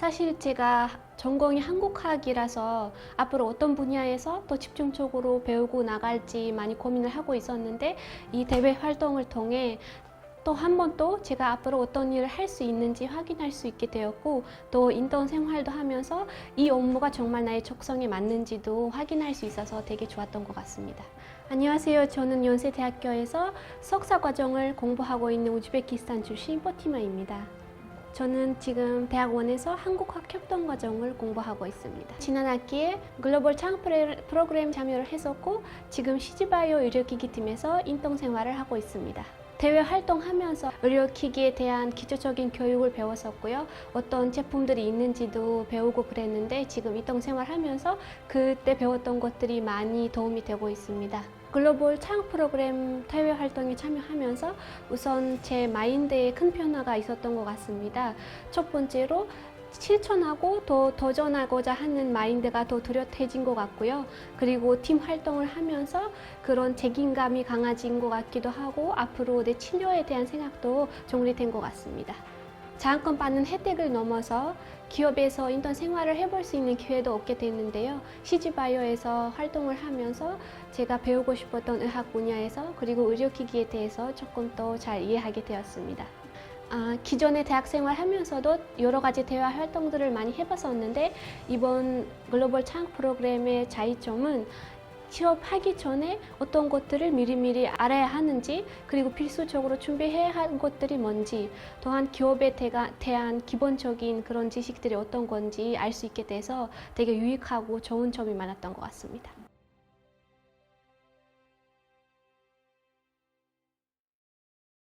사실 제가 전공이 한국학이라서 앞으로 어떤 분야에서 또 집중적으로 배우고 나갈지 많이 고민을 하고 있었는데 이 대회 활동을 통해 또 한 번 또 제가 앞으로 어떤 일을 할 수 있는지 확인할 수 있게 되었고 또 인턴 생활도 하면서 이 업무가 정말 나의 적성에 맞는지도 확인할 수 있어서 되게 좋았던 것 같습니다. 안녕하세요. 저는 연세대학교에서 석사 과정을 공부하고 있는 우즈베키스탄 출신 포티마입니다. 저는 지금 대학원에서 한국학 협동 과정을 공부하고 있습니다. 지난 학기에 글로벌 프레- 프로그램 참여를 했었고 지금 시즈바이오 의료기기 팀에서 인턴 생활을 하고 있습니다. 대회 활동하면서 의료기기에 대한 기초적인 교육을 배웠었고요. 어떤 제품들이 있는지도 배우고 그랬는데 지금 인턴 생활 하면서 그때 배웠던 것들이 많이 도움이 되고 있습니다. 글로벌 창업 프로그램 대회 활동에 참여하면서 우선 제 마인드에 큰 변화가 있었던 것 같습니다. 첫 번째로 실천하고 더 도전하고자 하는 마인드가 더 뚜렷해진 것 같고요. 그리고 팀 활동을 하면서 그런 책임감이 강해진 것 같기도 하고 앞으로 내 치료에 대한 생각도 정리된 것 같습니다. 장학금 받는 혜택을 넘어서 기업에서 인턴 생활을 해볼 수 있는 기회도 얻게 됐는데요. 시즈바이오에서 활동을 하면서 제가 배우고 싶었던 의학 분야에서 그리고 의료기기에 대해서 조금 더 잘 이해하게 되었습니다. 아, 기존의 대학 생활 하면서도 여러 가지 대화 활동들을 많이 해봤었는데 이번 글로벌 창업 프로그램의 차이점은 취업하기 전에 어떤 것들을 미리미리 알아야 하는지 그리고 필수적으로 준비해야 할 것들이 뭔지 또한 기업에 대한 기본적인 그런 지식들이 어떤 건지 알 수 있게 돼서 되게 유익하고 좋은 점이 많았던 것 같습니다.